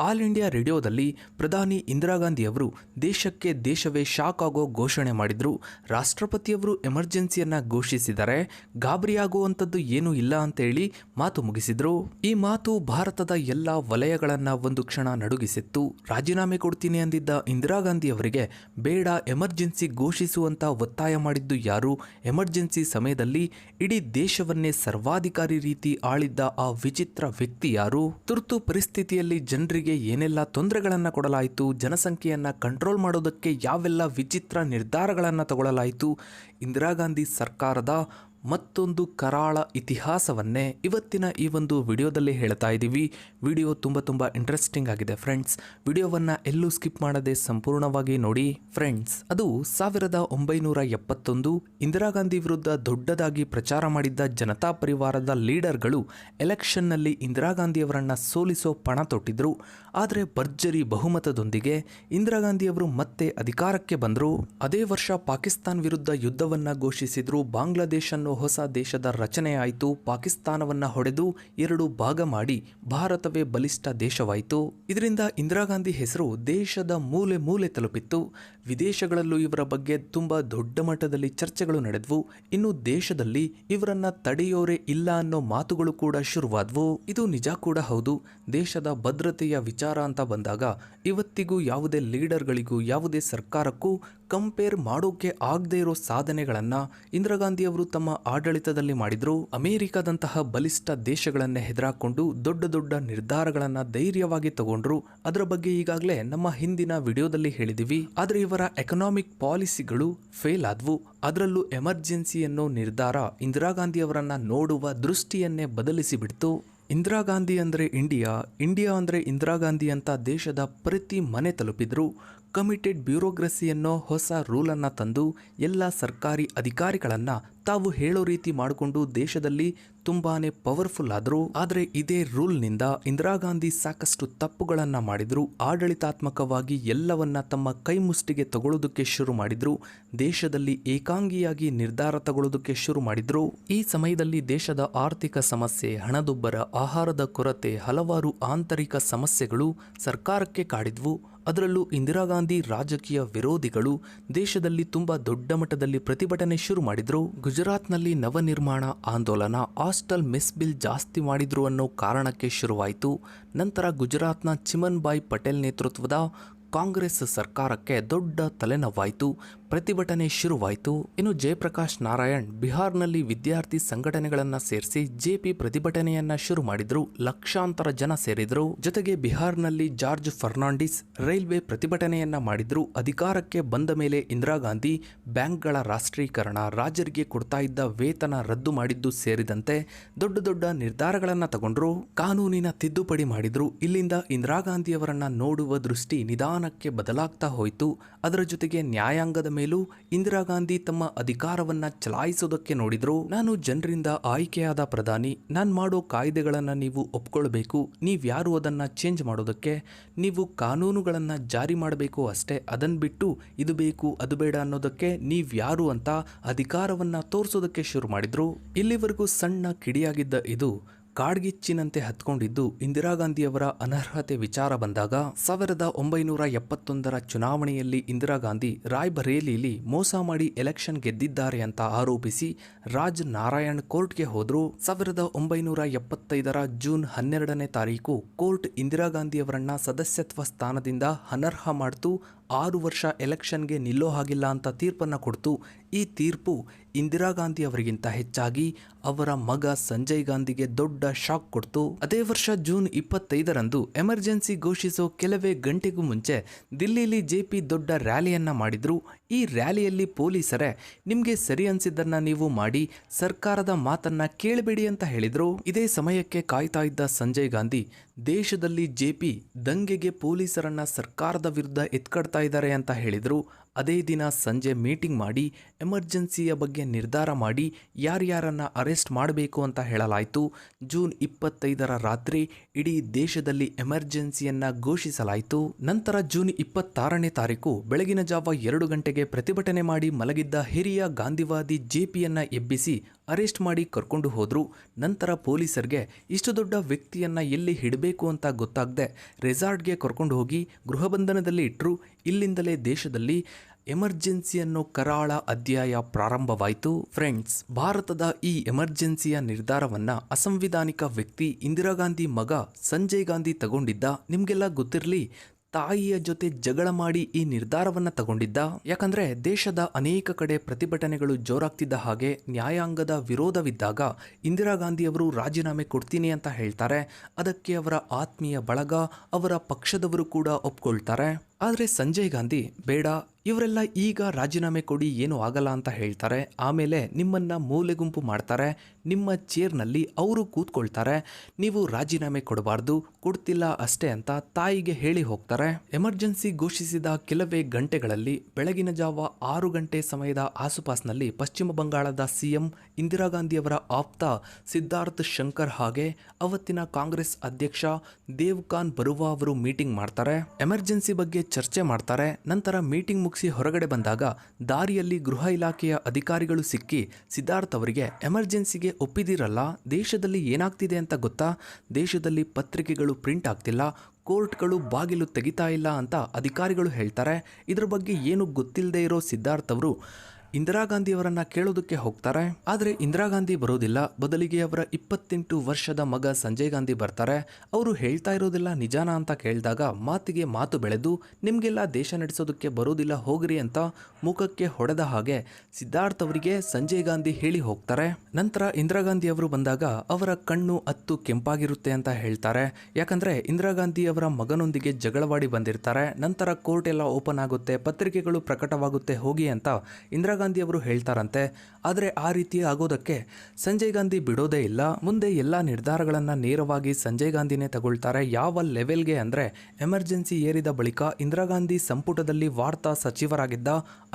All India ರೇಡಿಯೋದಲ್ಲಿ ಪ್ರಧಾನಿ ಇಂದಿರಾ ಗಾಂಧಿಯವರು ದೇಶಕ್ಕೆ ದೇಶವೇ ಶಾಕ್ ಆಗೋ ಘೋಷಣೆ ಮಾಡಿದ್ರು. ರಾಷ್ಟ್ರಪತಿಯವರು ಎಮರ್ಜೆನ್ಸಿಯನ್ನ ಘೋಷಿಸಿದರೆ ಗಾಬರಿಯಾಗುವಂಥದ್ದು ಏನೂ ಇಲ್ಲ ಅಂತ ಹೇಳಿ ಮಾತು ಮುಗಿಸಿದ್ರು. ಈ ಮಾತು ಭಾರತದ ಎಲ್ಲ ವಲಯಗಳನ್ನ ಒಂದು ಕ್ಷಣ ನಡುಗಿಸಿತ್ತು. ರಾಜೀನಾಮೆ ಕೊಡ್ತೀನಿ ಅಂದಿದ್ದ ಇಂದಿರಾ ಗಾಂಧಿಯವರಿಗೆ ಬೇಡ ಎಮರ್ಜೆನ್ಸಿ ಘೋಷಿಸುವಂತ ಒತ್ತಾಯ ಮಾಡಿದ್ದು ಯಾರು? ಎಮರ್ಜೆನ್ಸಿ ಸಮಯದಲ್ಲಿ ಇಡೀ ದೇಶವನ್ನೇ ಸರ್ವಾಧಿಕಾರಿ ರೀತಿ ಆಳಿದ್ದ ಆ ವಿಚಿತ್ರ ವ್ಯಕ್ತಿ ಯಾರು? ತುರ್ತು ಪರಿಸ್ಥಿತಿಯಲ್ಲಿ ಜನರಿಗೆ ಏನೆಲ್ಲ ತೊಂದರೆಗಳನ್ನು ಕೊಡಲಾಯಿತು ಜನಸಂಖ್ಯೆಯನ್ನು ಕಂಟ್ರೋಲ್ ಮಾಡೋದಕ್ಕೆ ಯಾವೆಲ್ಲ ವಿಚಿತ್ರ ನಿರ್ಧಾರಗಳನ್ನು ತಗೊಳ್ಳಲಾಯಿತು ಇಂದಿರಾ ಗಾಂಧಿ ಸರ್ಕಾರದ ಮತ್ತೊಂದು ಕರಾಳ ಇತಿಹಾಸವನ್ನೇ ಇವತ್ತಿನ ಈ ಒಂದು ವಿಡಿಯೋದಲ್ಲಿ ಹೇಳ್ತಾ ಇದ್ದೀವಿ. ವಿಡಿಯೋ ತುಂಬ ತುಂಬ ಇಂಟ್ರೆಸ್ಟಿಂಗ್ ಆಗಿದೆ ಫ್ರೆಂಡ್ಸ್ ವಿಡಿಯೋವನ್ನು ಎಲ್ಲೂ ಸ್ಕಿಪ್ ಮಾಡದೆ ಸಂಪೂರ್ಣವಾಗಿ ನೋಡಿ ಫ್ರೆಂಡ್ಸ್ ಅದು ಸಾವಿರದ ಒಂಬೈನೂರ ಎಪ್ಪತ್ತೊಂದು ಇಂದಿರಾ ಗಾಂಧಿ ವಿರುದ್ಧ ದೊಡ್ಡದಾಗಿ ಪ್ರಚಾರ ಮಾಡಿದ್ದ ಜನತಾ ಪರಿವಾರದ ಲೀಡರ್ಗಳು ಎಲೆಕ್ಷನ್ನಲ್ಲಿ ಇಂದಿರಾ ಗಾಂಧಿಯವರನ್ನ ಸೋಲಿಸೋ ಪಣ ತೊಟ್ಟಿದ್ರು. ಆದರೆ ಭರ್ಜರಿ ಬಹುಮತದೊಂದಿಗೆ ಇಂದಿರಾ ಗಾಂಧಿಯವರು ಮತ್ತೆ ಅಧಿಕಾರಕ್ಕೆ ಬಂದರು. ಅದೇ ವರ್ಷ ಪಾಕಿಸ್ತಾನ್ ವಿರುದ್ಧ ಯುದ್ಧವನ್ನ ಘೋಷಿಸಿದ್ರು. ಬಾಂಗ್ಲಾದೇಶ್ ಅನ್ನೋ ಹೊಸ ದೇಶದ ರಚನೆ ಆಯಿತು. ಪಾಕಿಸ್ತಾನವನ್ನ ಹೊಡೆದು ಎರಡು ಭಾಗ ಮಾಡಿ ಭಾರತವೇ ಬಲಿಷ್ಠ ದೇಶವಾಯಿತು. ಇದರಿಂದ ಇಂದಿರಾ ಗಾಂಧಿ ಹೆಸರು ದೇಶದ ಮೂಲೆ ಮೂಲೆ ತಲುಪಿತ್ತು. ವಿದೇಶಗಳಲ್ಲೂ ಇವರ ಬಗ್ಗೆ ತುಂಬ ದೊಡ್ಡ ಮಟ್ಟದಲ್ಲಿ ಚರ್ಚೆಗಳು ನಡೆದವು. ಇನ್ನು ದೇಶದಲ್ಲಿ ಇವರನ್ನ ತಡೆಯೋರೇ ಇಲ್ಲ ಅನ್ನೋ ಮಾತುಗಳು ಕೂಡ ಶುರುವಾದವು. ಇದು ನಿಜ ಕೂಡ ಹೌದು. ದೇಶದ ಭದ್ರತೆಯ ವಿಚಾರ ಅಂತ ಬಂದಾಗ ಇವತ್ತಿಗೂ ಯಾವುದೇ ಲೀಡರ್ಗಳಿಗೂ ಯಾವುದೇ ಸರ್ಕಾರಕ್ಕೂ ಕಂಪೇರ್ ಮಾಡೋಕೆ ಆಗದೆ ಇರೋ ಸಾಧನೆಗಳನ್ನ ಇಂದಿರಾ ಗಾಂಧಿ ಅವರು ತಮ್ಮ ಆಡಳಿತದಲ್ಲಿ ಮಾಡಿದ್ರು. ಅಮೆರಿಕದಂತಹ ಬಲಿಷ್ಠ ದೇಶಗಳನ್ನೇ ಹೆದರಾಕೊಂಡು ದೊಡ್ಡ ದೊಡ್ಡ ನಿರ್ಧಾರಗಳನ್ನ ಧೈರ್ಯವಾಗಿ ತಗೊಂಡ್ರು. ಅದರ ಬಗ್ಗೆ ಈಗಾಗಲೇ ನಮ್ಮ ಹಿಂದಿನ ವಿಡಿಯೋದಲ್ಲಿ ಹೇಳಿದಿವಿ. ಆದರೆ ಇವರ ಎಕನಾಮಿಕ್ ಪಾಲಿಸಿಗಳು ಫೇಲ್ ಆದವು. ಅದರಲ್ಲೂ ಎಮರ್ಜೆನ್ಸಿ ಅನ್ನೋ ನಿರ್ಧಾರ ಇಂದಿರಾ ಗಾಂಧಿಯವರನ್ನು ನೋಡುವ ದೃಷ್ಟಿಯನ್ನೇ ಬದಲಿಸಿ ಬಿಡ್ತು. ಇಂದಿರಾ ಗಾಂಧಿ ಅಂದರೆ ಇಂಡಿಯಾ ಇಂಡಿಯಾ ಅಂದರೆ ಇಂದಿರಾ ಗಾಂಧಿ ಅಂತ ದೇಶದ ಪ್ರತಿ ಮನೆ ತಲುಪಿದ್ರು. ಕಮಿಟೆಡ್ ಬ್ಯೂರೋಕ್ರಸಿ ಅನ್ನೋ ಹೊಸ ರೂಲನ್ನು ತಂದು ಎಲ್ಲ ಸರ್ಕಾರಿ ಅಧಿಕಾರಿಗಳನ್ನು ತಾವು ಹೇಳೋ ರೀತಿ ಮಾಡಿಕೊಂಡು ದೇಶದಲ್ಲಿ ತುಂಬಾನೇ ಪವರ್ಫುಲ್ ಆದ್ರು, ಆದರೆ ಇದೇ ರೂಲ್ನಿಂದ ಇಂದಿರಾ ಗಾಂಧಿ ಸಾಕಷ್ಟು ತಪ್ಪುಗಳನ್ನ ಮಾಡಿದ್ರು, ಆಡಳಿತಾತ್ಮಕವಾಗಿ ಎಲ್ಲವನ್ನ ತಮ್ಮ ಕೈ ಮುಷ್ಟಿಗೆ ತಗೊಳ್ಳೋದಕ್ಕೆ ಶುರು ಮಾಡಿದ್ರು, ದೇಶದಲ್ಲಿ ಏಕಾಂಗಿಯಾಗಿ ನಿರ್ಧಾರ ತಗೊಳ್ಳೋದಕ್ಕೆ ಶುರು ಮಾಡಿದ್ರು, ಈ ಸಮಯದಲ್ಲಿ ದೇಶದ ಆರ್ಥಿಕ ಸಮಸ್ಯೆ, ಹಣದುಬ್ಬರ, ಆಹಾರದ ಕೊರತೆ, ಹಲವಾರು ಆಂತರಿಕ ಸಮಸ್ಯೆಗಳು ಸರ್ಕಾರಕ್ಕೆ ಕಾಡಿದ್ವು. ಅದರಲ್ಲೂ ಇಂದಿರಾ ಗಾಂಧಿ ರಾಜಕೀಯ ವಿರೋಧಿಗಳು ದೇಶದಲ್ಲಿ ತುಂಬಾ ದೊಡ್ಡ ಮಟ್ಟದಲ್ಲಿ ಪ್ರತಿಭಟನೆ ಶುರು ಮಾಡಿದ್ರು. ಗುಜರಾತ್ನಲ್ಲಿ ನವನಿರ್ಮಾಣ ಆಂದೋಲನ ಹಾಸ್ಟೆಲ್ ಮೆಸ್ ಬಿಲ್ ಜಾಸ್ತಿ ಮಾಡಿದ್ರು ಅನ್ನೋ ಕಾರಣಕ್ಕೆ ಶುರುವಾಯಿತು. ನಂತರ ಗುಜರಾತ್ನ ಚಿಮನ್ ಬಾಯ್ ಪಟೇಲ್ ನೇತೃತ್ವದ ಕಾಂಗ್ರೆಸ್ ಸರ್ಕಾರಕ್ಕೆ ದೊಡ್ಡ ತಲೆನೋವಾಯಿತು. ಪ್ರತಿಭಟನೆ ಶುರುವಾಯಿತು. ಇನ್ನು ಜಯಪ್ರಕಾಶ್ ನಾರಾಯಣ್ ಬಿಹಾರ್ನಲ್ಲಿ ವಿದ್ಯಾರ್ಥಿ ಸಂಘಟನೆಗಳನ್ನ ಸೇರಿಸಿ ಜೆಪಿ ಪ್ರತಿಭಟನೆಯನ್ನ ಶುರು ಮಾಡಿದ್ರು. ಲಕ್ಷಾಂತರ ಜನ ಸೇರಿದ್ರು. ಜೊತೆಗೆ ಬಿಹಾರ್ನಲ್ಲಿ ಜಾರ್ಜ್ ಫರ್ನಾಂಡಿಸ್ ರೈಲ್ವೆ ಪ್ರತಿಭಟನೆಯನ್ನ ಮಾಡಿದ್ರು. ಅಧಿಕಾರಕ್ಕೆ ಬಂದ ಮೇಲೆ ಇಂದಿರಾ ಗಾಂಧಿ ಬ್ಯಾಂಕ್ಗಳ ರಾಷ್ಟ್ರೀಕರಣ ರಾಜರಿಗೆ ಕೊಡ್ತಾ ಇದ್ದ ವೇತನ ರದ್ದು ಮಾಡಿದ್ದು ಸೇರಿದಂತೆ ದೊಡ್ಡ ದೊಡ್ಡ ನಿರ್ಧಾರಗಳನ್ನ ತಗೊಂಡ್ರು. ಕಾನೂನಿನ ತಿದ್ದುಪಡಿ ಮಾಡಿದ್ರು. ಇಲ್ಲಿಂದ ಇಂದಿರಾ ಗಾಂಧಿಯವರನ್ನ ನೋಡುವ ದೃಷ್ಟಿ ನಿಧಾನಕ್ಕೆ ಬದಲಾಗ್ತಾ ಹೋಯಿತು. ಅದರ ಜೊತೆಗೆ ನ್ಯಾಯಾಂಗದ ಮೇಲೂ ಇಂದಿರಾ ಗಾಂಧಿ ತಮ್ಮ ಅಧಿಕಾರವನ್ನ ಚಲಾಯಿಸೋದಕ್ಕೆ ನೋಡಿದ್ರು. ನಾನು ಜನರಿಂದ ಆಯ್ಕೆಯಾದ ಪ್ರಧಾನಿ, ನಾನು ಮಾಡೋ ಕಾಯ್ದೆಗಳನ್ನ ನೀವು ಒಪ್ಕೊಳ್ಬೇಕು, ನೀವ್ಯಾರು ಅದನ್ನ ಚೇಂಜ್ ಮಾಡೋದಕ್ಕೆ, ನೀವು ಕಾನೂನುಗಳನ್ನ ಜಾರಿ ಮಾಡಬೇಕು ಅಷ್ಟೇ ಅದನ್ನ ಬಿಟ್ಟು ಇದು ಬೇಕು, ಅದು ಬೇಡ ಅನ್ನೋದಕ್ಕೆ ನೀವ್ಯಾರು ಅಂತ ಅಧಿಕಾರವನ್ನ ತೋರಿಸೋದಕ್ಕೆ ಶುರು ಮಾಡಿದ್ರು. ಇಲ್ಲಿವರೆಗೂ ಸಣ್ಣ ಕಿಡಿಯಾಗಿದ್ದ ಇದು ಕಾಡ್ಗಿಚ್ಚಿನಂತೆ ಹತ್ಕೊಂಡಿದ್ದು ಇಂದಿರಾ ಗಾಂಧಿಯವರ ಅನರ್ಹತೆ ವಿಚಾರ ಬಂದಾಗ ಸಾವಿರದ ಒಂಬೈನೂರ ಎಪ್ಪತ್ತೊಂದರ ಚುನಾವಣೆಯಲ್ಲಿ ಇಂದಿರಾ ಗಾಂಧಿ ರಾಯ್ಬರೇಲಿಯಲ್ಲಿ ಮೋಸ ಮಾಡಿ ಎಲೆಕ್ಷನ್ ಗೆದ್ದಿದ್ದಾರೆ ಅಂತ ಆರೋಪಿಸಿ ರಾಜ್ ನಾರಾಯಣ್ ಕೋರ್ಟ್ಗೆ ಹೋದ್ರು. ಸಾವಿರದ ಒಂಬೈನೂರ ಎಪ್ಪತ್ತೈದರ ಜೂನ್ ಹನ್ನೆರಡನೇ ತಾರೀಕು ಕೋರ್ಟ್ ಇಂದಿರಾ ಗಾಂಧಿಯವರನ್ನ ಸದಸ್ಯತ್ವ ಸ್ಥಾನದಿಂದ ಅನರ್ಹ ಮಾಡ್ತು. ಆರು ವರ್ಷ ಎಲೆಕ್ಷನ್ಗೆ ನಿಲ್ಲೋ ಹಾಗಿಲ್ಲ ಅಂತ ತೀರ್ಪನ್ನು ಕೊಡ್ತು. ಈ ತೀರ್ಪು ಇಂದಿರಾ ಗಾಂಧಿ ಅವರಿಗಿಂತ ಹೆಚ್ಚಾಗಿ ಅವರ ಮಗ ಸಂಜಯ್ ಗಾಂಧಿಗೆ ದೊಡ್ಡ ಶಾಕ್ ಕೊಡ್ತು. ಅದೇ ವರ್ಷ ಜೂನ್ ಇಪ್ಪತ್ತೈದರಂದು ಎಮರ್ಜೆನ್ಸಿ ಘೋಷಿಸೋ ಕೆಲವೇ ಗಂಟೆಗೂ ಮುಂಚೆ ದಿಲ್ಲಿಲಿ ಜೆಪಿ ದೊಡ್ಡ ರ್ಯಾಲಿಯನ್ನ ಮಾಡಿದ್ರು. ಈ ರ್ಯಾಲಿಯಲ್ಲಿ ಪೊಲೀಸರೇ, ನಿಮಗೆ ಸರಿ ಅನ್ಸಿದ್ದನ್ನ ನೀವು ಮಾಡಿ, ಸರ್ಕಾರದ ಮಾತನ್ನ ಕೇಳಬೇಡಿ ಅಂತ ಹೇಳಿದ್ರು. ಇದೇ ಸಮಯಕ್ಕೆ ಕಾಯ್ತಾ ಇದ್ದ ಸಂಜಯ್ ಗಾಂಧಿ ದೇಶದಲ್ಲಿ ಜೆಪಿ ದಂಗೆಗೆ ಪೊಲೀಸರನ್ನ ಸರ್ಕಾರದ ವಿರುದ್ಧ ಎತ್ಕಡ್ತಾ ಇದ್ದಾರೆ ಅಂತ ಹೇಳಿದ್ರು ಅದೇ ದಿನ ಸಂಜೆ ಮೀಟಿಂಗ್ ಮಾಡಿ, ಎಮರ್ಜೆನ್ಸಿಯ ಬಗ್ಗೆ ನಿರ್ಧಾರ ಮಾಡಿ, ಯಾರ್ಯಾರನ್ನು ಅರೆಸ್ಟ್ ಮಾಡಬೇಕು ಅಂತ ಹೇಳಲಾಯಿತು. ಜೂನ್ ಇಪ್ಪತ್ತೈದರ ರಾತ್ರಿ ಇಡೀ ದೇಶದಲ್ಲಿ ಎಮರ್ಜೆನ್ಸಿಯನ್ನು ಘೋಷಿಸಲಾಯಿತು. ನಂತರ ಜೂನ್ ಇಪ್ಪತ್ತಾರನೇ ತಾರೀಕು ಬೆಳಗಿನ ಜಾವ ಎರಡು ಗಂಟೆಗೆ ಪ್ರತಿಭಟನೆ ಮಾಡಿ ಮಲಗಿದ್ದ ಹಿರಿಯ ಗಾಂಧಿವಾದಿ ಜೆಪಿಯನ್ನ ಎಬ್ಬಿಸಿ ಅರೆಸ್ಟ್ ಮಾಡಿ ಕರ್ಕೊಂಡು ಹೋದ್ರು. ನಂತರ ಪೊಲೀಸರಿಗೆ ಇಷ್ಟು ದೊಡ್ಡ ವ್ಯಕ್ತಿಯನ್ನ ಎಲ್ಲಿ ಹಿಡಬೇಕು ಅಂತ ಗೊತ್ತಾಗದೆ ರೆಸಾರ್ಟ್ಗೆ ಕರ್ಕೊಂಡು ಹೋಗಿ ಗೃಹಬಂಧನದಲ್ಲಿ ಇಟ್ಟರು ಇಲ್ಲಿಂದಲೇ ದೇಶದಲ್ಲಿ ಎಮರ್ಜೆನ್ಸಿಯನ್ನು ಕರಾಳ ಅಧ್ಯಾಯ ಪ್ರಾರಂಭವಾಯಿತು. ಫ್ರೆಂಡ್ಸ್, ಭಾರತದ ಈ ಎಮರ್ಜೆನ್ಸಿಯ ನಿರ್ಧಾರವನ್ನ ಅಸಂವಿಧಾನಿಕ ವ್ಯಕ್ತಿ ಇಂದಿರಾ ಗಾಂಧಿ ಮಗ ಸಂಜಯ್ ಗಾಂಧಿ ತಗೊಂಡಿದ್ದ ನಿಮಗೆಲ್ಲ ಗೊತ್ತಿರಲಿ. ತಾಯಿಯ ಜೊತೆ ಜಗಳ ಮಾಡಿ ಈ ನಿರ್ಧಾರವನ್ನ ತಗೊಂಡಿದ್ದ? ಯಾಕಂದ್ರೆ ದೇಶದ ಅನೇಕ ಕಡೆ ಪ್ರತಿಭಟನೆಗಳು ಜೋರಾಗ್ತಿದ್ದ ಹಾಗೆ ನ್ಯಾಯಾಂಗದ ವಿರೋಧವಿದ್ದಾಗ ಇಂದಿರಾ ಗಾಂಧಿ ಅವರು ರಾಜೀನಾಮೆ ಕೊಡ್ತೀನಿ ಅಂತ ಹೇಳ್ತಾರೆ. ಅದಕ್ಕೆ ಅವರ ಆತ್ಮೀಯ ಬಳಗ, ಅವರ ಪಕ್ಷದವರು ಕೂಡ ಒಪ್ಕೊಳ್ತಾರೆ. ಆದರೆ ಸಂಜಯ್ ಗಾಂಧಿ, ಬೇಡ, ಇವರೆಲ್ಲ ಈಗ ರಾಜೀನಾಮೆ ಕೊಡಿ ಏನೂ ಆಗಲ್ಲ ಅಂತ ಹೇಳ್ತಾರೆ. ಆಮೇಲೆ ನಿಮ್ಮನ್ನ ಮೂಲೆ ಗುಂಪು ಮಾಡ್ತಾರೆ. ನಿಮ್ಮ ಚೇರ್ನಲ್ಲಿ ಅವರು ಕೂತ್ಕೊಳ್ತಾರೆ, ನೀವು ರಾಜೀನಾಮೆ ಕೊಡಬಾರ್ದು, ಕೊಡ್ತಿಲ್ಲ ಅಷ್ಟೇ ಅಂತ ತಾಯಿಗೆ ಹೇಳಿ ಹೋಗ್ತಾರೆ. ಎಮರ್ಜೆನ್ಸಿ ಘೋಷಿಸಿದ ಕೆಲವೇ ಗಂಟೆಗಳಲ್ಲಿ ಬೆಳಗಿನ ಜಾವ ಆರು ಗಂಟೆ ಸಮಯದ ಆಸುಪಾಸ್ನಲ್ಲಿ ಪಶ್ಚಿಮ ಬಂಗಾಳದ ಸಿಎಂ ಇಂದಿರಾ ಗಾಂಧಿಯವರ ಆಪ್ತ ಸಿದ್ಧಾರ್ಥ್ ಶಂಕರ್ ಹಾಗೆ ಅವತ್ತಿನ ಕಾಂಗ್ರೆಸ್ ಅಧ್ಯಕ್ಷ ದೇವ್ ಖಾನ್ ಬರುವ ಅವರು ಮೀಟಿಂಗ್ ಮಾಡ್ತಾರೆ. ಎಮರ್ಜೆನ್ಸಿ ಬಗ್ಗೆ ಚರ್ಚೆ ಮಾಡ್ತಾರೆ, ನಂತರ ಮೀಟಿಂಗ್ ಮುಗಿಸಿ ಹೊರಗಡೆ ಬಂದಾಗ ದಾರಿಯಲ್ಲಿ ಗೃಹ ಇಲಾಖೆಯ ಅಧಿಕಾರಿಗಳು ಸಿಕ್ಕಿ ಸಿದ್ಧಾರ್ಥ್ ಅವರಿಗೆ ಎಮರ್ಜೆನ್ಸಿಗೆ ಒಪ್ಪಿದಿರಲ್ಲ, ದೇಶದಲ್ಲಿ ಏನಾಗ್ತಿದೆ ಅಂತ ಗೊತ್ತಾ? ದೇಶದಲ್ಲಿ ಪತ್ರಿಕೆಗಳು ಪ್ರಿಂಟ್ ಆಗ್ತಿಲ್ಲ, ಕೋರ್ಟ್ಗಳು ಬಾಗಿಲು ತೆಗಿತಾ ಇಲ್ಲ ಅಂತ ಅಧಿಕಾರಿಗಳು ಹೇಳ್ತಾರೆ. ಇದ್ರ ಬಗ್ಗೆ ಏನು ಗೊತ್ತಿಲ್ಲದೆ ಇರೋ ಸಿದ್ಧಾರ್ಥ್ ಅವರು ಇಂದಿರಾ ಗಾಂಧಿ ಅವರನ್ನ ಕೇಳೋದಕ್ಕೆ ಹೋಗ್ತಾರೆ, ಆದರೆ ಇಂದಿರಾ ಗಾಂಧಿ ಬರೋದಿಲ್ಲ. ಬದಲಿಗೆ ಅವರ ಇಪ್ಪತ್ತೆಂಟು ವರ್ಷದ ಮಗ ಸಂಜಯ್ ಗಾಂಧಿ ಬರ್ತಾರೆ. ಅವರು ಹೇಳ್ತಾ ಇರೋದಿಲ್ಲ ನಿಜಾನ ಅಂತ ಕೇಳಿದಾಗ ಮಾತಿಗೆ ಮಾತು ಬೆಳೆದು, ನಿಮಗೆಲ್ಲ ದೇಶ ನಡೆಸೋದಕ್ಕೆ ಬರೋದಿಲ್ಲ, ಹೋಗ್ರಿ ಅಂತ ಮುಖಕ್ಕೆ ಹೊಡೆದ ಹಾಗೆ ಸಿದ್ಧಾರ್ಥ್ ಅವರಿಗೆ ಸಂಜಯ್ ಗಾಂಧಿ ಹೇಳಿ ಹೋಗ್ತಾರೆ. ನಂತರ ಇಂದಿರಾ ಗಾಂಧಿ ಅವರು ಬಂದಾಗ ಅವರ ಕಣ್ಣು ಅತ್ತು ಕೆಂಪಾಗಿರುತ್ತೆ ಅಂತ ಹೇಳ್ತಾರೆ. ಯಾಕಂದ್ರೆ ಇಂದಿರಾ ಗಾಂಧಿ ಅವರ ಮಗನೊಂದಿಗೆ ಜಗಳವಾಡಿ ಬಂದಿರ್ತಾರೆ. ನಂತರ ಕೋರ್ಟ್ ಎಲ್ಲ ಓಪನ್ ಆಗುತ್ತೆ, ಪತ್ರಿಕೆಗಳು ಪ್ರಕಟವಾಗುತ್ತೆ, ಹೋಗಿ ಅಂತ ಇಂದಿರಾ ಗಾಂಧಿ ಅವರು ಹೇಳ್ತಾರಂತೆ, ಆದರೆ ಆ ರೀತಿ ಆಗೋದಕ್ಕೆ ಸಂಜಯ್ ಗಾಂಧಿ ಬಿಡೋದೇ ಇಲ್ಲ. ಮುಂದೆ ಎಲ್ಲ ನಿರ್ಧಾರಗಳನ್ನು ನೇರವಾಗಿ ಸಂಜಯ್ ಗಾಂಧಿನೇ ತಗೊಳ್ತಾರೆ. ಯಾವ ಲೆವೆಲ್ಗೆ ಅಂದರೆ ಎಮರ್ಜೆನ್ಸಿ ಏರಿದ ಬಳಿಕ ಇಂದಿರಾ ಗಾಂಧಿ ಸಂಪುಟದಲ್ಲಿ ವಾರ್ತಾ ಸಚಿವರಾಗಿದ್ದ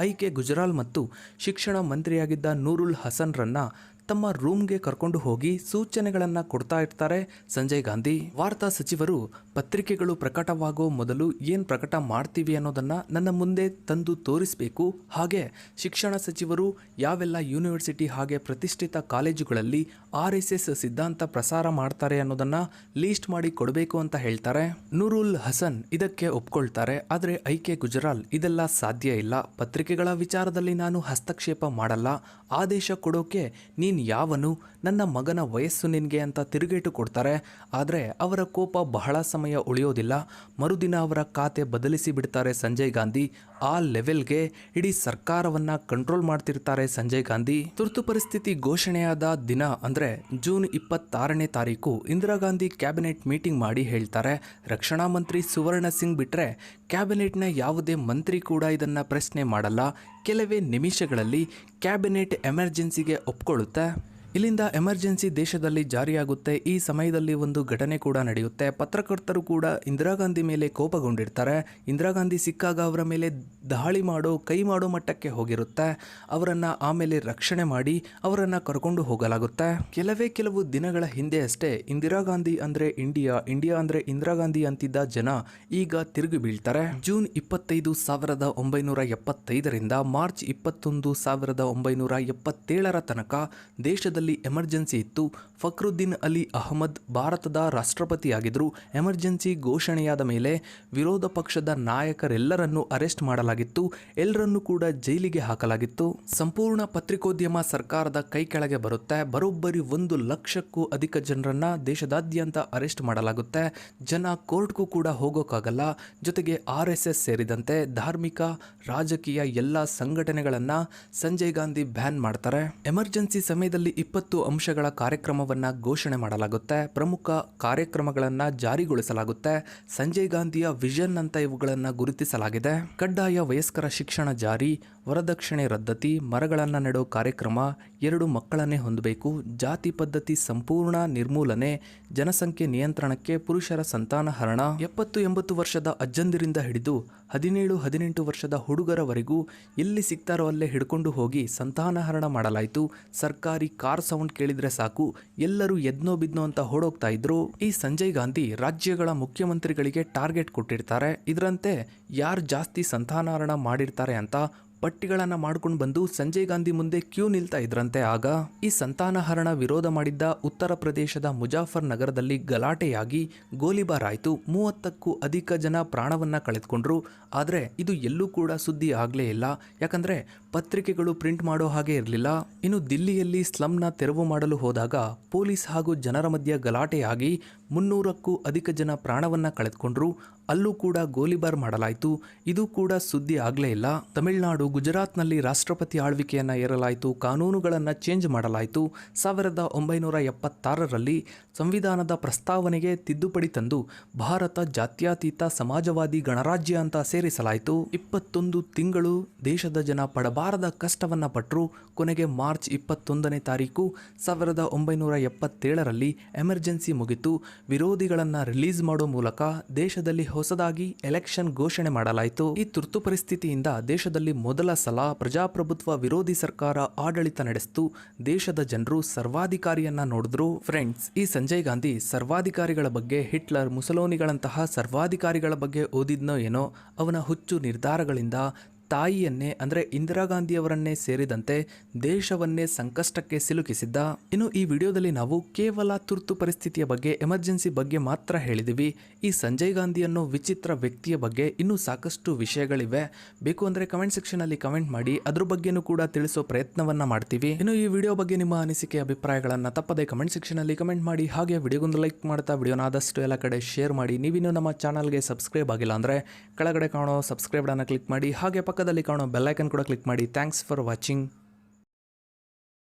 ಐ ಕೆ ಗುಜರಾಲ್ ಮತ್ತು ಶಿಕ್ಷಣ ಮಂತ್ರಿಯಾಗಿದ್ದ ನೂರುಲ್ ಹಸನ್ರನ್ನ ತಮ್ಮ ರೂಮ್ಗೆ ಕರ್ಕೊಂಡು ಹೋಗಿ ಸೂಚನೆಗಳನ್ನು ಕೊಡ್ತಾ ಇರ್ತಾರೆ. ಸಂಜಯ್ ಗಾಂಧಿ, ವಾರ್ತಾ ಸಚಿವರು, ಪತ್ರಿಕೆಗಳು ಪ್ರಕಟವಾಗೋ ಮೊದಲು ಏನು ಪ್ರಕಟ ಮಾಡ್ತೀವಿ ಅನ್ನೋದನ್ನ ನನ್ನ ಮುಂದೆ ತಂದು ತೋರಿಸಬೇಕು. ಹಾಗೆ ಶಿಕ್ಷಣ ಸಚಿವರು ಯಾವೆಲ್ಲ ಯೂನಿವರ್ಸಿಟಿ ಹಾಗೆ ಪ್ರತಿಷ್ಠಿತ ಕಾಲೇಜುಗಳಲ್ಲಿ ಆರ್ ಎಸ್ ಎಸ್ ಸಿದ್ಧಾಂತ ಪ್ರಸಾರ ಮಾಡ್ತಾರೆ ಅನ್ನೋದನ್ನ ಲೀಸ್ಟ್ ಮಾಡಿ ಕೊಡಬೇಕು ಅಂತ ಹೇಳ್ತಾರೆ. ನೂರುಲ್ ಹಸನ್ ಇದಕ್ಕೆ ಒಪ್ಕೊಳ್ತಾರೆ. ಆದರೆ ಐ ಕೆ ಗುಜರಾಲ್ ಇದೆಲ್ಲ ಸಾಧ್ಯ ಇಲ್ಲ. ಪತ್ರಿಕೆಗಳ ವಿಚಾರದಲ್ಲಿ ನಾನು ಹಸ್ತಕ್ಷೇಪ ಮಾಡಲ್ಲ. ಆದೇಶ ಕೊಡೋಕೆ ನೀನ್ ಯಾವನು? ನನ್ನ ಮಗನ ವಯಸ್ಸು ನಿನಗೆ ಅಂತ ತಿರುಗೇಟು ಕೊಡ್ತಾರೆ. ಆದರೆ ಅವರ ಕೋಪ ಬಹಳ ಸಮಯ ಉಳಿಯೋದಿಲ್ಲ. ಮರುದಿನ ಅವರ ಖಾತೆ ಬದಲಿಸಿ ಬಿಡ್ತಾರೆ ಸಂಜಯ್ ಗಾಂಧಿ. ಆ ಲೆವೆಲ್ಗೆ ಇಡೀ ಸರ್ಕಾರವನ್ನ ಕಂಟ್ರೋಲ್ ಮಾಡ್ತಿರ್ತಾರೆ ಸಂಜಯ್ ಗಾಂಧಿ. ತುರ್ತು ಪರಿಸ್ಥಿತಿ ಘೋಷಣೆಯಾದ ದಿನ ಅಂದ್ರೆ ಜೂನ್ ಇಪ್ಪತ್ತಾರನೇ ತಾರೀಕು ಇಂದಿರಾ ಗಾಂಧಿ ಕ್ಯಾಬಿನೆಟ್ ಮೀಟಿಂಗ್ ಮಾಡಿ ಹೇಳ್ತಾರೆ. ರಕ್ಷಣಾ ಮಂತ್ರಿ ಸುವರ್ಣ ಸಿಂಗ್ ಬಿಟ್ರೆ ಕ್ಯಾಬಿನೆಟ್ನ ಯಾವುದೇ ಮಂತ್ರಿ ಕೂಡ ಇದನ್ನ ಪ್ರಶ್ನೆ ಮಾಡಲ್ಲ. ಕೆಲವೇ ನಿಮಿಷಗಳಲ್ಲಿ ಕ್ಯಾಬಿನೆಟ್ ಎಮರ್ಜೆನ್ಸಿಗೆ ಒಪ್ಕೊಳ್ಳುತ್ತೆ. ಇಲ್ಲಿಂದ ಎಮರ್ಜೆನ್ಸಿ ದೇಶದಲ್ಲಿ ಜಾರಿಯಾಗುತ್ತೆ. ಈ ಸಮಯದಲ್ಲಿ ಒಂದು ಘಟನೆ ಕೂಡ ನಡೆಯುತ್ತೆ. ಪತ್ರಕರ್ತರು ಕೂಡ ಇಂದಿರಾ ಗಾಂಧಿ ಮೇಲೆ ಕೋಪಗೊಂಡಿರ್ತಾರೆ. ಇಂದಿರಾ ಗಾಂಧಿ ಸಿಕ್ಕಾಗ ಅವರ ಮೇಲೆ ದಾಳಿ ಮಾಡೋ, ಕೈ ಮಾಡೋ ಮಟ್ಟಕ್ಕೆ ಹೋಗಿರುತ್ತೆ. ಅವರನ್ನು ಆಮೇಲೆ ರಕ್ಷಣೆ ಮಾಡಿ ಅವರನ್ನು ಕರ್ಕೊಂಡು ಹೋಗಲಾಗುತ್ತೆ. ಕೆಲವೇ ಕೆಲವು ದಿನಗಳ ಹಿಂದೆ ಅಷ್ಟೇ ಇಂದಿರಾ ಗಾಂಧಿ ಅಂದರೆ ಇಂಡಿಯಾ ಇಂಡಿಯಾ ಅಂದರೆ ಇಂದಿರಾ ಗಾಂಧಿ ಅಂತಿದ್ದ ಜನ ಈಗ ತಿರುಗಿ ಬೀಳ್ತಾರೆ. ಜೂನ್ ಇಪ್ಪತ್ತೈದು ಸಾವಿರದ ಒಂಬೈನೂರ ಎಪ್ಪತ್ತೈದರಿಂದ ಮಾರ್ಚ್ ಇಪ್ಪತ್ತೊಂದು ಸಾವಿರದ ಒಂಬೈನೂರ ಎಪ್ಪತ್ತೇಳರ ತನಕ ದೇಶದಲ್ಲಿ ಎಮರ್ಜೆನ್ಸಿ ಇತ್ತು. ಫಕ್ರುದ್ದೀನ್ ಅಲಿ ಅಹಮದ್ ಭಾರತದ ರಾಷ್ಟ್ರಪತಿಯಾಗಿದ್ದರು. ಎಮರ್ಜೆನ್ಸಿ ಘೋಷಣೆಯಾದ ಮೇಲೆ ವಿರೋಧ ಪಕ್ಷದ ನಾಯಕರೆಲ್ಲರನ್ನು ಅರೆಸ್ಟ್ ಮಾಡಲಾಗಿತ್ತು. ಎಲ್ಲರನ್ನೂ ಕೂಡ ಜೈಲಿಗೆ ಹಾಕಲಾಗಿತ್ತು. ಸಂಪೂರ್ಣ ಪತ್ರಿಕೋದ್ಯಮ ಸರ್ಕಾರದ ಕೈ ಕೆಳಗೆ ಬರುತ್ತೆ. ಬರೋಬ್ಬರಿ ಒಂದು ಲಕ್ಷಕ್ಕೂ ಅಧಿಕ ಜನರನ್ನ ದೇಶದಾದ್ಯಂತ ಅರೆಸ್ಟ್ ಮಾಡಲಾಗುತ್ತೆ. ಜನ ಕೋರ್ಟ್ಗೂ ಕೂಡ ಹೋಗೋಕ್ಕಾಗಲ್ಲ. ಜೊತೆಗೆ ಆರ್ ಎಸ್ ಎಸ್ ಸೇರಿದಂತೆ ಧಾರ್ಮಿಕ, ರಾಜಕೀಯ ಎಲ್ಲ ಸಂಘಟನೆಗಳನ್ನ ಸಂಜಯ್ ಗಾಂಧಿ ಬ್ಯಾನ್ ಮಾಡ್ತಾರೆ. ಎಮರ್ಜೆನ್ಸಿ ಸಮಯದಲ್ಲಿ ಇಪ್ಪತ್ತು ಅಂಶಗಳ ಕಾರ್ಯಕ್ರಮವನ್ನು ಘೋಷಣೆ ಮಾಡಲಾಗುತ್ತೆ. ಪ್ರಮುಖ ಕಾರ್ಯಕ್ರಮಗಳನ್ನು ಜಾರಿಗೊಳಿಸಲಾಗುತ್ತೆ. ಸಂಜಯ್ ಗಾಂಧಿಯ ವಿಷನ್ ಅಂತ ಇವುಗಳನ್ನು ಗುರುತಿಸಲಾಗಿದೆ. ಕಡ್ಡಾಯ ವಯಸ್ಕರ ಶಿಕ್ಷಣ ಜಾರಿ. ವರದಕ್ಷಿಣೆ ರದ್ದತಿ, ಮರಗಳನ್ನು ನೆಡೋ ಕಾರ್ಯಕ್ರಮ, ಎರಡು ಮಕ್ಕಳನ್ನೇ ಹೊಂದಬೇಕು, ಜಾತಿ ಪದ್ಧತಿ ಸಂಪೂರ್ಣ ನಿರ್ಮೂಲನೆ, ಜನಸಂಖ್ಯೆ ನಿಯಂತ್ರಣಕ್ಕೆ ಪುರುಷರ ಸಂತಾನಹರಣ ಎಪ್ಪತ್ತು ಎಂಬತ್ತು ವರ್ಷದ ಅಜ್ಜಂದಿರಿಂದ ಹಿಡಿದು ಹದಿನೇಳು, ಹದಿನೆಂಟು ವರ್ಷದ ಹುಡುಗರವರೆಗೂ ಎಲ್ಲಿ ಸಿಗ್ತಾರೋ ಅಲ್ಲೇ ಹಿಡ್ಕೊಂಡು ಹೋಗಿ ಸಂತಾನಹರಣ ಮಾಡಲಾಯಿತು. ಸರ್ಕಾರಿ ಕಾರ್ ಸೌಂಡ್ ಕೇಳಿದ್ರೆ ಸಾಕು, ಎಲ್ಲರೂ ಎದ್ನೋ ಬಿದ್ನೋ ಅಂತ ಹೊಡೋಗ್ತಾ ಇದ್ರು. ಈ ಸಂಜಯ್ ಗಾಂಧಿ ರಾಜ್ಯಗಳ ಮುಖ್ಯಮಂತ್ರಿಗಳಿಗೆ ಟಾರ್ಗೆಟ್ ಕೊಟ್ಟಿರ್ತಾರೆ. ಇದರಂತೆ ಯಾರು ಜಾಸ್ತಿ ಸಂತಾನಹರಣ ಮಾಡಿರ್ತಾರೆ ಅಂತ ಪಟ್ಟಿಗಳನ್ನ ಮಾಡ್ಕೊಂಡು ಬಂದು ಸಂಜಯ್ ಗಾಂಧಿ ಮುಂದೆ ಕ್ಯೂ ನಿಲ್ತಾ ಇದ್ರಂತೆ ಆಗ ಈ ಸಂತಾನಹರಣ ವಿರೋಧ ಮಾಡಿದ್ದ ಉತ್ತರ ಪ್ರದೇಶದ ಮುಜಾಫರ್ ನಗರದಲ್ಲಿ ಗಲಾಟೆಯಾಗಿ ಗೋಲಿಬಾರ್ ಆಯಿತು. ಮೂವತ್ತಕ್ಕೂ ಅಧಿಕ ಜನ ಪ್ರಾಣವನ್ನ ಕಳೆದುಕೊಂಡ್ರು. ಆದರೆ ಇದು ಎಲ್ಲೂ ಕೂಡ ಸುದ್ದಿ ಆಗಲೇ ಇಲ್ಲ. ಯಾಕಂದ್ರೆ ಪತ್ರಿಕೆಗಳು ಪ್ರಿಂಟ್ ಮಾಡೋ ಹಾಗೆ ಇರಲಿಲ್ಲ. ಇನ್ನು ದಿಲ್ಲಿಯಲ್ಲಿ ಸ್ಲಮ್ನ ತೆರವು ಮಾಡಲು ಹೋದಾಗ ಪೊಲೀಸ್ ಹಾಗೂ ಜನರ ಮಧ್ಯೆ ಗಲಾಟೆಯಾಗಿ ಮುನ್ನೂರಕ್ಕೂ ಅಧಿಕ ಜನ ಪ್ರಾಣವನ್ನ ಕಳೆದುಕೊಂಡ್ರು. ಅಲ್ಲೂ ಕೂಡ ಗೋಲಿಬಾರ್ ಮಾಡಲಾಯಿತು. ಇದು ಕೂಡ ಸುದ್ದಿ ಆಗಲೇ ಇಲ್ಲ. ತಮಿಳುನಾಡು ಗುಜರಾತ್ನಲ್ಲಿ ರಾಷ್ಟ್ರಪತಿ ಆಳ್ವಿಕೆಯನ್ನು ಏರಲಾಯಿತು. ಕಾನೂನುಗಳನ್ನು ಚೇಂಜ್ ಮಾಡಲಾಯಿತು. ಸಾವಿರದ ಒಂಬೈನೂರ ಎಪ್ಪತ್ತಾರರಲ್ಲಿ ಸಂವಿಧಾನದ ಪ್ರಸ್ತಾವನೆಗೆ ತಿದ್ದುಪಡಿ ತಂದು ಭಾರತ ಜಾತ್ಯಾತೀತ ಸಮಾಜವಾದಿ ಗಣರಾಜ್ಯ ಅಂತ ಸೇರಿಸಲಾಯಿತು. ಇಪ್ಪತ್ತೊಂದು ತಿಂಗಳು ದೇಶದ ಜನ ಪಡಬಾರದ ಕಷ್ಟವನ್ನು ಪಟ್ಟರು ಕೊನೆಗೆ ಮಾರ್ಚ್ ಇಪ್ಪತ್ತೊಂದನೇ ತಾರೀಕು ಸಾವಿರದ ಒಂಬೈನೂರ ಎಪ್ಪತ್ತೇಳರಲ್ಲಿ ಎಮರ್ಜೆನ್ಸಿ ಮುಗಿತು. ವಿರೋಧಿಗಳನ್ನು ರಿಲೀಸ್ ಮಾಡೋ ಮೂಲಕ ದೇಶದಲ್ಲಿ ಹೊಸದಾಗಿ ಎಲೆಕ್ಷನ್ ಘೋಷಣೆ ಮಾಡಲಾಯಿತು. ಈ ತುರ್ತು ಪರಿಸ್ಥಿತಿಯಿಂದ ದೇಶದಲ್ಲಿ ಮೊದಲ ಸಲ ಪ್ರಜಾಪ್ರಭುತ್ವ ವಿರೋಧಿ ಸರ್ಕಾರ ಆಡಳಿತ ನಡೆಸಿತು. ದೇಶದ ಜನರು ಸರ್ವಾಧಿಕಾರಿಯನ್ನ ನೋಡಿದ್ರು. ಫ್ರೆಂಡ್ಸ್, ಈ ಸಂಜಯ್ ಗಾಂಧಿ ಸರ್ವಾಧಿಕಾರಿಗಳ ಬಗ್ಗೆ ಹಿಟ್ಲರ್ ಮುಸಲೋನಿಗಳಂತಹ ಸರ್ವಾಧಿಕಾರಿಗಳ ಬಗ್ಗೆ ಓದಿದ್ನೋ ಏನೋ ಅವನ ಹುಚ್ಚು ನಿರ್ಧಾರಗಳಿಂದ ತಾಯಿಯನ್ನೇ, ಅಂದರೆ ಇಂದಿರಾ ಗಾಂಧಿಯವರನ್ನೇ ಸೇರಿದಂತೆ ದೇಶವನ್ನೇ ಸಂಕಷ್ಟಕ್ಕೆ ಸಿಲುಕಿಸಿದ್ದ. ಇನ್ನು ಈ ವಿಡಿಯೋದಲ್ಲಿ ನಾವು ಕೇವಲ ತುರ್ತು ಪರಿಸ್ಥಿತಿಯ ಬಗ್ಗೆ, ಎಮರ್ಜೆನ್ಸಿ ಬಗ್ಗೆ ಮಾತ್ರ ಹೇಳಿದಿವಿ. ಈ ಸಂಜಯ್ ಗಾಂಧಿ ಅನ್ನೋ ವಿಚಿತ್ರ ವ್ಯಕ್ತಿಯ ಬಗ್ಗೆ ಇನ್ನೂ ಸಾಕಷ್ಟು ವಿಷಯಗಳಿವೆ. ಬೇಕು ಅಂದರೆ ಕಮೆಂಟ್ ಸೆಕ್ಷನಲ್ಲಿ ಕಮೆಂಟ್ ಮಾಡಿ, ಅದ್ರ ಬಗ್ಗೆನೂ ಕೂಡ ತಿಳಿಸೋ ಪ್ರಯತ್ನವನ್ನ ಮಾಡ್ತೀವಿ. ಇನ್ನು ಈ ವಿಡಿಯೋ ಬಗ್ಗೆ ನಿಮ್ಮ ಅನಿಸಿಕೆ, ಅಭಿಪ್ರಾಯಗಳನ್ನು ತಪ್ಪದೆ ಕಮೆಂಟ್ ಸೆಕ್ಷನಲ್ಲಿ ಕಮೆಂಟ್ ಮಾಡಿ, ಹಾಗೆ ವಿಡಿಯೋಗೊಂದು ಲೈಕ್ ಮಾಡ್ತಾ ವಿಡಿಯೋನ ಆದಷ್ಟು ಎಲ್ಲ ಕಡೆ ಶೇರ್ ಮಾಡಿ. ನೀವಿನ್ನೂ ನಮ್ಮ ಚಾನಲ್ಗೆ ಸಬ್ಸ್ಕ್ರೈಬ್ ಆಗಿಲ್ಲ ಅಂದರೆ ಕೆಳಗಡೆ ಕಾಣೋ ಸಬ್ಸ್ಕ್ರೈಬ್ ಕ್ಲಿಕ್ ಮಾಡಿ, ಹಾಗೆ ಪಕ್ಕದಲ್ಲಿ ಕಾಣೋ ಬೆಲ್ಲೈಕನ್ ಕೂಡ ಕ್ಲಿಕ್ ಮಾಡಿ. Thanks for watching